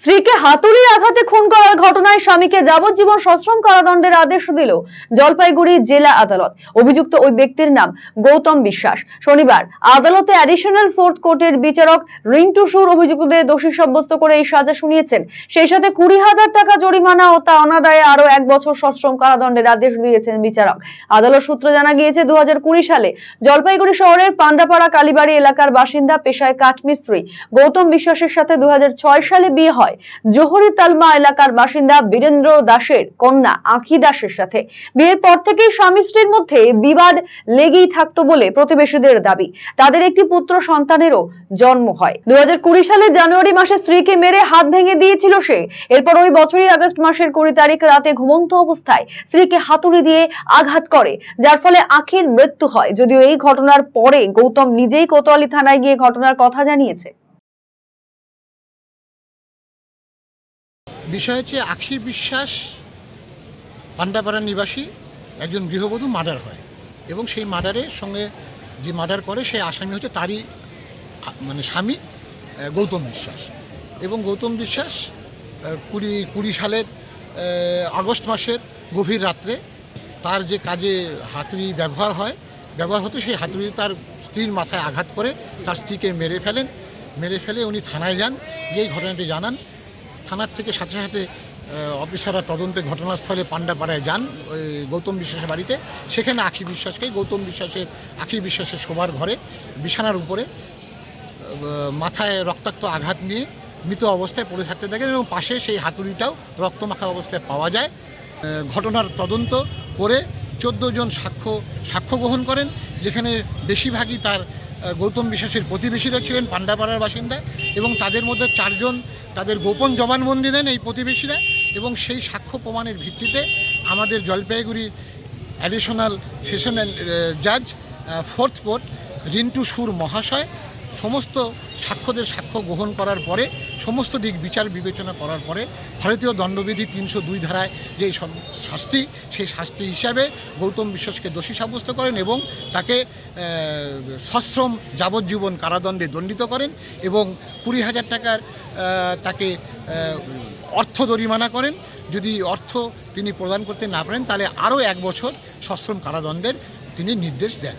স্ত্রীকে হাতুড়ির আঘাতে খুন করার ঘটনায় স্বামীকে যাবজ্জীবন সশ্রম কারাদণ্ডের আদেশ দিল জলপাইগুড়ি জেলা আদালত। অভিযুক্ত ওই ব্যক্তির নাম গৌতম বিশ্বাস। শনিবার আদালতে অ্যাডিশনাল ফোর্থ কোর্টের বিচারক রিন্টু সুর অভিযুক্তদের দোষী সাব্যস্ত করে এই সাজা শুনিয়েছেন। সেই সাথে কুড়ি হাজার টাকা জরিমানা ও তা অনাদায়ে আরও এক বছর সশ্রম কারাদণ্ডের আদেশ দিয়েছেন বিচারক। আদালত সূত্রে জানা গিয়েছে দু হাজার কুড়ি সালে জলপাইগুড়ি শহরের পান্ডাপাড়া কালীবাড়ি এলাকার বাসিন্দা পেশায় কাঠমিস্ত্রি। গৌতম বিশ্বাসের সাথে দু হাজার ছয় সালে বিয়ে হয়। জোহরি তালমা এলাকার বাসিন্দা বীরেন্দ্র দাসের কন্যা আখি দাসের সাথে। বিয়ের পর থেকেই স্বামী স্ত্রীর মধ্যে বিবাদ লেগেই থাকতো বলে প্রতিবেশীদের দাবি। তাদের একটি পুত্র সন্তানেরও জন্ম হয়। দু সালে জানুয়ারি মাসে স্ত্রীকে মেরে হাত ভেঙে দিয়েছিল সে। এরপর ওই বছরই আগস্ট মাসের কুড়ি তারিখ রাতে ঘুমন্ত অবস্থায় স্ত্রীকে হাতুড়ি দিয়ে আঘাত করে, যার ফলে আঁখির মৃত্যু হয়। যদিও এই ঘটনার পরে গৌতম নিজেই কোতোয়ালি থানায় গিয়ে ঘটনার কথা জানিয়েছে। বিষয় হচ্ছে আখি বিশ্বাস পান্ডাপাড়া নিবাসী একজন গৃহবধূ মার্ডার হয় এবং সেই মার্ডারের সঙ্গে যে মার্ডার করে সেই আসামি হচ্ছে তারই মানে স্বামী গৌতম বিশ্বাস। এবং গৌতম বিশ্বাস কুড়ি কুড়ি সালের আগস্ট মাসের গভীর রাত্রে তার যে কাজে হাতুড়ি ব্যবহার হয়, ব্যবহার হতো সেই হাতুড়ি তার স্ত্রীর মাথায় আঘাত করে তার স্ত্রীকে মেরে ফেলেন। মেরে ফেলে উনি থানায় যান, গিয়ে ঘটনাটি জানান। থানার থেকে সাথে সাথে অফিসাররা তদন্তে ঘটনাস্থলে পাণ্ডাপাড়ায় যান ওই গৌতম বিশ্বাসের বাড়িতে। সেখানে আখি বিশ্বাসকে, গৌতম বিশ্বাসের, আখি বিশ্বাসের শোবার ঘরে, বিছানার উপরে মাথায় রক্তাক্ত আঘাত নিয়ে মৃত অবস্থায় পড়ে থাকতে দেখেন এবং পাশে সেই হাতুড়িটাও রক্তমাখা অবস্থায় পাওয়া যায়। ঘটনার তদন্ত করে চোদ্দ জন সাক্ষ্য সাক্ষ্য গ্রহণ করেন, যেখানে বেশিরভাগই তার গৌতম বিশ্বাসের প্রতিবেশীরা ছিলেন পাণ্ডাপাড়ার বাসিন্দা এবং তাদের মধ্যে চারজন তাদের গোপন জবানবন্দি দেন এই প্রতিবেশীরা এবং সেই সাক্ষ্য প্রমাণের ভিত্তিতে আমাদের জলপাইগুড়ির অ্যাডিশনাল সেশন জাজ ফোর্থ কোর্ট রিন্টু সুর মহাশয়, সমস্ত সাক্ষ্যদের সাক্ষ্য গ্রহণ করার পরে সমস্ত দিক বিচার বিবেচনা করার পরে ভারতীয় দণ্ডবিধি তিনশো দুই ধারায় যে শাস্তি, সেই শাস্তি হিসাবে গৌতম বিশ্বাসকে দোষী সাব্যস্ত করেন এবং তাকে সশ্রম যাবজ্জীবন কারাদণ্ডে দণ্ডিত করেন এবং কুড়ি হাজার টাকার তাকে অর্থ জরিমানা করেন। যদি অর্থ তিনি প্রদান করতে না পারেন, তাহলে আরও এক বছর সশ্রম কারাদণ্ডের তিনি নির্দেশ দেন।